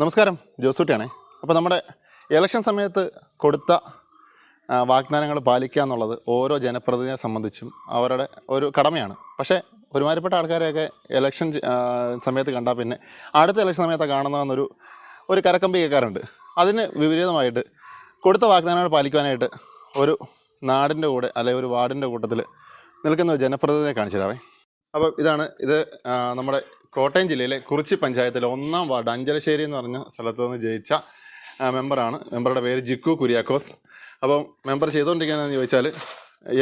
നമസ്കാരം ജോസൂട്ടിയാണേ. അപ്പോൾ നമ്മുടെ ഇലക്ഷൻ സമയത്ത് കൊടുത്ത വാഗ്ദാനങ്ങൾ പാലിക്കുക എന്നുള്ളത് ഓരോ ജനപ്രതിനിധിയെ സംബന്ധിച്ചും അവരുടെ ഒരു കടമയാണ്. പക്ഷേ ഒരുമാതിരിപ്പെട്ട ആൾക്കാരെയൊക്കെ ഇലക്ഷൻ സമയത്ത് കണ്ടാൽ പിന്നെ അടുത്ത ഇലക്ഷൻ സമയത്ത് കാണുന്നതെന്നൊരു ഒരു കരക്കമ്പി കേൾക്കാറുണ്ട് അതിന് വിപരീതമായിട്ട് കൊടുത്ത വാഗ്ദാനങ്ങൾ പാലിക്കുവാനായിട്ട് ഒരു നാടിന്റെ കൂടെ അല്ലെങ്കിൽ ഒരു വാർഡിന്റെ കൂട്ടത്തിൽ നിൽക്കുന്ന ജനപ്രതിനിധിയെ കാണിച്ചു തരാവേ. അപ്പോൾ ഇതാണ് ഇത് നമ്മുടെ കോട്ടയം ജില്ലയിലെ കുറിച്ചി പഞ്ചായത്തിലെ ഒന്നാം വാർഡ് അഞ്ചലശ്ശേരി എന്ന് പറഞ്ഞ സ്ഥലത്ത് നിന്ന് ജയിച്ച മെമ്പറാണ്. മെമ്പറുടെ പേര് ജിക്കു കുര്യാക്കോസ്. അപ്പം മെമ്പർ ചെയ്തുകൊണ്ടിരിക്കുന്നതെന്ന് ചോദിച്ചാൽ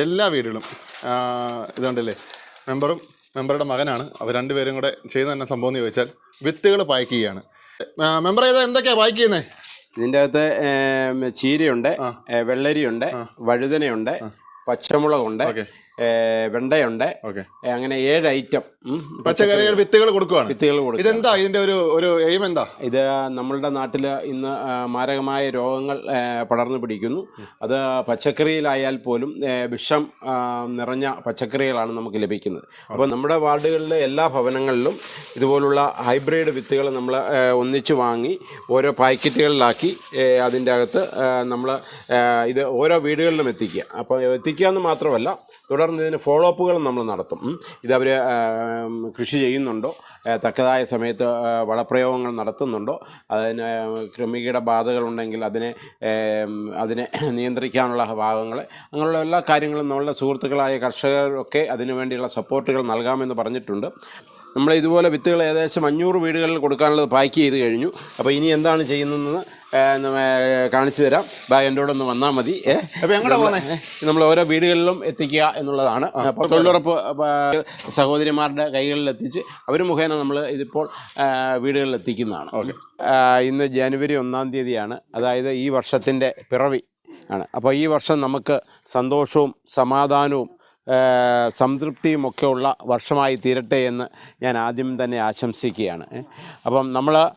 എല്ലാ വീടുകളും ഇതുണ്ടല്ലേ മെമ്പറും മെമ്പറുടെ മകനാണ്. അവർ രണ്ടുപേരും കൂടെ ചെയ്യുന്ന തന്നെ സംഭവം എന്ന് ചോദിച്ചാൽ വിത്തുകൾ പായ്ക്ക് ചെയ്യാണ് മെമ്പർ ചെയ്താൽ എന്തൊക്കെയാണ് പായ്ക്ക് ചെയ്യുന്നത് ഇതിന്റെ അകത്ത് ചീരയുണ്ട്. വെള്ളരിയുണ്ട് വഴുതനയുണ്ട് പച്ചമുളകുണ്ട് വെണ്ടയുണ്ട് അങ്ങനെ ഏഴ് ഐറ്റം പച്ചക്കറികൾ. വിത്തുകൾ കൊടുക്കുകയാണ് വിത്തുകൾ കൊടുക്കുക. ഇതെന്താ ഇതിന്റെ ഒരു ഒരു എയിം എന്താ? ഇത് നമ്മളുടെ നാട്ടിൽ ഇന്ന് മാരകമായ രോഗങ്ങൾ പടർന്നു പിടിക്കുന്നു. അത് പച്ചക്കറിയിലായാൽ പോലും വിഷം നിറഞ്ഞ പച്ചക്കറികളാണ് നമുക്ക് ലഭിക്കുന്നത്. അപ്പോൾ നമ്മുടെ വാർഡുകളിലെ എല്ലാ ഭവനങ്ങളിലും ഇതുപോലുള്ള ഹൈബ്രിഡ് വിത്തുകൾ നമ്മൾ ഒന്നിച്ച് വാങ്ങി ഓരോ പാക്കറ്റുകളിലാക്കി അതിന്റെ അകത്ത് നമ്മൾ ഇത് ഓരോ വീടുകളിലും എത്തിക്കുക. അപ്പോൾ എത്തിക്കുക എന്ന് മാത്രമല്ല തുടർന്ന് ഇതിന് ഫോളോ അപ്പുകളും നമ്മൾ നടത്തും. ഇത് ഇതവർ കൃഷി ചെയ്യുന്നുണ്ടോ? തക്കതായ സമയത്ത് വളപ്രയോഗങ്ങൾ നടത്തുന്നുണ്ടോ? അതിന് ക്രമികീട ബാധകളുണ്ടെങ്കിൽ അതിനെ അതിനെ നിയന്ത്രിക്കാനുള്ള ഭാഗങ്ങൾ അങ്ങനെയുള്ള എല്ലാ കാര്യങ്ങളും നമ്മളുടെ സുഹൃത്തുക്കളായ കർഷകരൊക്കെ അതിനു വേണ്ടിയുള്ള സപ്പോർട്ടുകൾ നൽകാമെന്ന് പറഞ്ഞിട്ടുണ്ട്. നമ്മൾ ഇതുപോലെ വിത്തുകൾ ഏകദേശം അഞ്ഞൂറ് വീടുകളിൽ കൊടുക്കാനുള്ളത് പാക്ക് ചെയ്ത് കഴിഞ്ഞു. അപ്പോൾ ഇനി എന്താണ് ചെയ്യുന്നതെന്ന് കാണിച്ചു തരാം. ബാ എന്റെ കൂടെ ഒന്ന് വന്നാൽ മതി നമ്മൾ- നമ്മൾ ഓരോ വീടുകളിലും എത്തിക്കുക എന്നുള്ളതാണ്. അപ്പോൾ തൊഴിലുറപ്പ് സഹോദരിമാരുടെ കൈകളിൽ എത്തിച്ച് അവർ മുഖേന നമ്മൾ ഇതിപ്പോൾ വീടുകളിൽ എത്തിക്കുന്നതാണ് ഇന്ന് ജനുവരി ഒന്നാം തീയതിയാണ്. അതായത് ഈ വർഷത്തിന്റെ പിറവി ആണ്. അപ്പോൾ ഈ വർഷം നമുക്ക് സന്തോഷവും സമാധാനവും സംതൃപ്തിയുമൊക്കെ സംതൃപ്തിയും ഒക്കെയുള്ള ഉള്ള വർഷമായി തീരട്ടെ എന്ന് ഞാൻ ആദ്യം തന്നെ ആശംസിക്കുകയാണ്. അപ്പം നമ്മൾ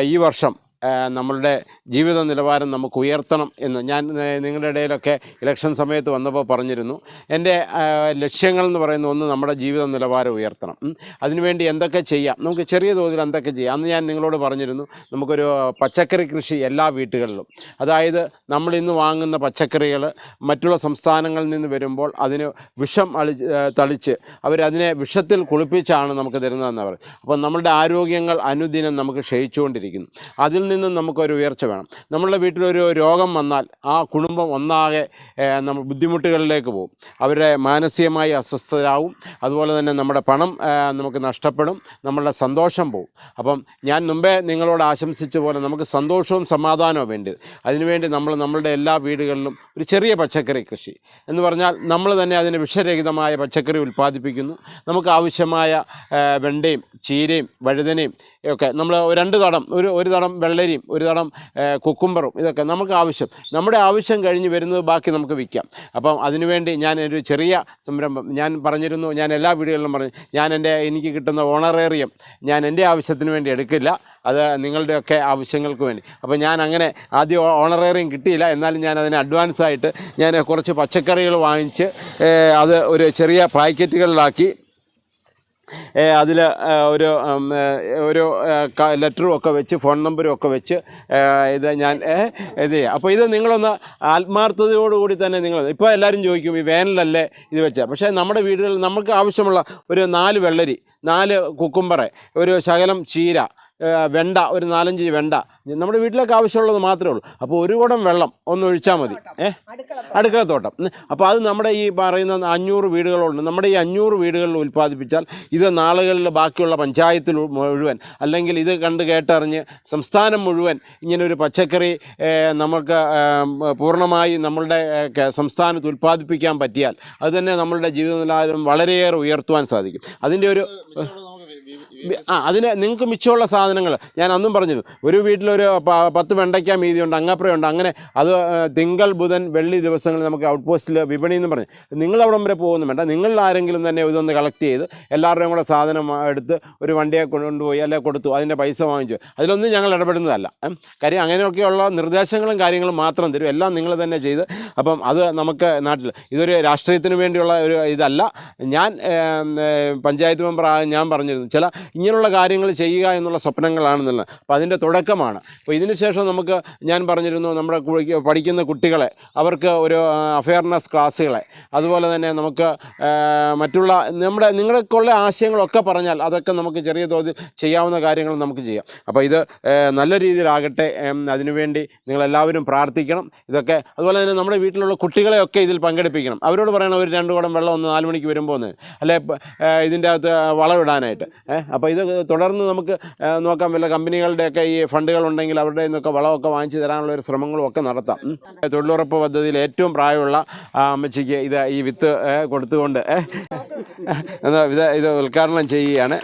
ഈ വർഷം നമ്മളുടെ ജീവിത നിലവാരം നമുക്ക് ഉയർത്തണം എന്ന് ഞാൻ നിങ്ങളുടെ ഇടയിലൊക്കെ ഇലക്ഷൻ സമയത്ത് വന്നപ്പോൾ പറഞ്ഞിരുന്നു. എന്റെ ലക്ഷ്യങ്ങൾ എന്ന് പറയുന്ന ഒന്ന് നമ്മുടെ ജീവിത നിലവാരം ഉയർത്തണം. അതിനുവേണ്ടി എന്തൊക്കെ ചെയ്യാം? നമുക്ക് ചെറിയ തോതിൽ എന്തൊക്കെ ചെയ്യാം? അന്ന് ഞാൻ നിങ്ങളോട് പറഞ്ഞിരുന്നു നമുക്കൊരു പച്ചക്കറി കൃഷി എല്ലാ വീട്ടുകളിലും. അതായത് നമ്മൾ ഇന്ന് വാങ്ങുന്ന പച്ചക്കറികൾ മറ്റുള്ള സംസ്ഥാനങ്ങളിൽ നിന്ന് വരുമ്പോൾ അതിന് വിഷം അളി തളിച്ച് അവരതിനെ വിഷത്തിൽ കുളിപ്പിച്ചാണ് നമുക്ക് തരുന്നതെന്ന് പറയും അപ്പോൾ നമ്മളുടെ ആരോഗ്യങ്ങൾ അനുദിനം നമുക്ക് ക്ഷയിച്ചുകൊണ്ടിരിക്കുന്നു. അതിൽ നിന്നും നമുക്കൊരു ഉയർച്ച വേണം. നമ്മളുടെ വീട്ടിലൊരു രോഗം വന്നാൽ ആ കുടുംബം ഒന്നാകെ നമ്മൾ ബുദ്ധിമുട്ടുകളിലേക്ക് പോകും. അവരുടെ മാനസികമായി അസ്വസ്ഥരാകും അതുപോലെ തന്നെ നമ്മുടെ പണം നമുക്ക് നഷ്ടപ്പെടും. നമ്മളുടെ സന്തോഷം പോകും. അപ്പം ഞാൻ മുമ്പേ നിങ്ങളോട് ആശംസിച്ച പോലെ നമുക്ക് സന്തോഷവും സമാധാനവും വേണ്ടത് അതിനുവേണ്ടി നമ്മൾ നമ്മളുടെ എല്ലാ വീടുകളിലും ഒരു ചെറിയ പച്ചക്കറി കൃഷി എന്ന് പറഞ്ഞാൽ നമ്മൾ തന്നെ അതിന് വിഷരഹിതമായ പച്ചക്കറി ഉൽപ്പാദിപ്പിക്കുന്നു. നമുക്ക് ആവശ്യമായ വെണ്ടയും ചീരയും വഴുതനയും ഒക്കെ നമ്മൾ രണ്ട് തടം ഒരു ഒരു തടം വെള്ളരിയും ഒരു തടം കുക്കുംബറും ഇതൊക്കെ നമുക്ക് ആവശ്യം. നമ്മുടെ ആവശ്യം കഴിഞ്ഞ് വരുന്നത് ബാക്കി നമുക്ക് വിൽക്കാം. അപ്പം അതിനുവേണ്ടി ഞാൻ ഒരു ചെറിയ സംരംഭം ഞാൻ പറഞ്ഞിരുന്നു ഞാൻ എല്ലാ വീടുകളിലും പറഞ്ഞു ഞാൻ എന്റെ എനിക്ക് കിട്ടുന്ന ഓണറേറിയം ഞാൻ എന്റെ ആവശ്യത്തിന് വേണ്ടി എടുക്കില്ല. അത് നിങ്ങളുടെയൊക്കെ ആവശ്യങ്ങൾക്ക് വേണ്ടി. അപ്പോൾ ഞാൻ അങ്ങനെ ആദ്യം ഓണറേറിയം കിട്ടിയില്ല. എന്നാലും ഞാൻ അതിന് അഡ്വാൻസ് ആയിട്ട് ഞാൻ കുറച്ച് പച്ചക്കറികൾ വാങ്ങിച്ച് അത് ഒരു ചെറിയ പാക്കറ്റുകളിലാക്കി അതിൽ ഒരു ഒരു ലെറ്ററും ഒക്കെ വെച്ച് ഫോൺ നമ്പറും ഒക്കെ വെച്ച് ഇത് ഞാൻ ഇത് ചെയ്യാം. അപ്പോൾ ഇത് നിങ്ങളൊന്ന് ആത്മാർത്ഥതയോടുകൂടി തന്നെ നിങ്ങൾ ഇപ്പോൾ എല്ലാവരും ചോദിക്കും ഈ വേനലല്ലേ ഇത് വെച്ചാൽ പക്ഷേ നമ്മുടെ വീടുകളിൽ നമുക്ക് ആവശ്യമുള്ള ഒരു നാല് വെള്ളരി നാല് കുക്കുംബറ് ഒരു ശകലം ചീര വെണ്ട ഒരു നാലഞ്ച് വെണ്ട. നമ്മുടെ വീട്ടിലേക്ക് ആവശ്യമുള്ളത് മാത്രമേ ഉള്ളൂ. അപ്പോൾ ഒരു കുടം വെള്ളം ഒന്ന് ഒഴിച്ചാൽ മതി. ഏ? അടുക്കളത്തോട്ടം. അപ്പോൾ അത് നമ്മുടെ ഈ പറയുന്ന അഞ്ഞൂറ് വീടുകളുണ്ട്. നമ്മുടെ ഈ അഞ്ഞൂറ് വീടുകളിൽ ഉൽപ്പാദിപ്പിച്ചാൽ ഇത് നാളുകളിൽ ബാക്കിയുള്ള പഞ്ചായത്തിൽ മുഴുവൻ അല്ലെങ്കിൽ ഇത് കണ്ട് കേട്ടറിഞ്ഞ് സംസ്ഥാനം മുഴുവൻ ഇങ്ങനെ ഒരു പച്ചക്കറി നമുക്ക് പൂർണമായി നമ്മളുടെ സംസ്ഥാനത്ത് ഉൽപ്പാദിപ്പിക്കാൻ പറ്റിയാൽ അത് തന്നെ നമ്മളുടെ ജീവിത നിലവാരം വളരെയേറെ ഉയർത്തുവാൻ സാധിക്കും. അതിന്റെ ഒരു അതിന് നിങ്ങൾക്ക് മിച്ചമുള്ള സാധനങ്ങൾ. ഞാൻ അന്നും പറഞ്ഞിരുന്നു. ഒരു വീട്ടിലൊരു പത്ത് വെണ്ടയ്ക്ക മീതിയുണ്ട് അങ്ങപ്പുറയുണ്ട് അങ്ങനെ അത് തിങ്കൾ ബുധൻ വെള്ളി ദിവസങ്ങളിൽ നമുക്ക് ഔട്ട് പോസ്റ്റിൽ വിപണി എന്ന് പറഞ്ഞു. നിങ്ങൾ അവിടെ വരെ പോകുന്നു വേണ്ട. നിങ്ങളിൽ ആരെങ്കിലും തന്നെ ഇതൊന്ന് കളക്ട് ചെയ്ത് എല്ലാവരുടെയും കൂടെ സാധനം എടുത്ത് ഒരു വണ്ടിയെ കൊണ്ടുപോയി അല്ലെ കൊടുത്തു അതിന്റെ പൈസ വാങ്ങിച്ചു. അതിലൊന്നും ഞങ്ങൾ ഇടപെടുന്നതല്ല. കാര്യം അങ്ങനെയൊക്കെയുള്ള നിർദ്ദേശങ്ങളും കാര്യങ്ങളും മാത്രം തരും. എല്ലാം നിങ്ങൾ തന്നെ ചെയ്ത് അപ്പം അത് നമുക്ക് നാട്ടിൽ ഇതൊരു രാഷ്ട്രീയത്തിന് വേണ്ടിയുള്ള ഒരു ഇതല്ല. ഞാൻ പഞ്ചായത്ത് മെമ്പർ ഞാൻ പറഞ്ഞിരുന്നു. ചില ഇങ്ങനെയുള്ള കാര്യങ്ങൾ ചെയ്യുക എന്നുള്ള സ്വപ്നങ്ങളാണെന്നുള്ളത്. അപ്പോൾ അതിന്റെ തുടക്കമാണ്. അപ്പോൾ ഇതിന് ശേഷം നമുക്ക് ഞാൻ പറഞ്ഞിരുന്നു നമ്മുടെ പഠിക്കുന്ന കുട്ടികളെ അവർക്ക് ഒരു അഫെയർനെസ് ക്ലാസ്സുകളെ അതുപോലെ തന്നെ നമുക്ക് മറ്റുള്ള നമ്മുടെ നിങ്ങൾക്കുള്ള ആശയങ്ങളൊക്കെ പറഞ്ഞാൽ അതൊക്കെ നമുക്ക് ചെറിയ തോതിൽ ചെയ്യാവുന്ന കാര്യങ്ങൾ നമുക്ക് ചെയ്യാം. അപ്പോൾ ഇത് നല്ല രീതിയിലാകട്ടെ അതിനുവേണ്ടി നിങ്ങളെല്ലാവരും പ്രാർത്ഥിക്കണം. ഇതൊക്കെ അതുപോലെ തന്നെ നമ്മുടെ വീട്ടിലുള്ള കുട്ടികളെയൊക്കെ ഇതിൽ പങ്കെടുപ്പിക്കണം. അവരോട് പറയണം ഒരു രണ്ട് കുടം വെള്ളം ഒന്ന് നാല് മണിക്ക് വരുമ്പോൾ ഒന്ന് അല്ലെ? ഇതിന്റെ അകത്ത് വളമിടാനായിട്ട്. ഏഹ് അപ്പോൾ ഇത് തുടർന്ന് നമുക്ക് നോക്കാം വല്ല കമ്പനികളുടെയൊക്കെ ഈ ഫണ്ടുകൾ ഉണ്ടെങ്കിൽ അവരുടെ നിന്നൊക്കെ വളമൊക്കെ വാങ്ങിച്ചു തരാനുള്ള ഒരു ശ്രമങ്ങളും ഒക്കെ നടത്താം. തൊഴിലുറപ്പ് പദ്ധതിയിൽ ഏറ്റവും പ്രായമുള്ള അമ്മച്ചിക്ക് ഇത് ഈ വിത്ത് കൊടുത്തുകൊണ്ട് ഇത് ഇത് ഉദ്ഘാടനം ചെയ്യുകയാണ്.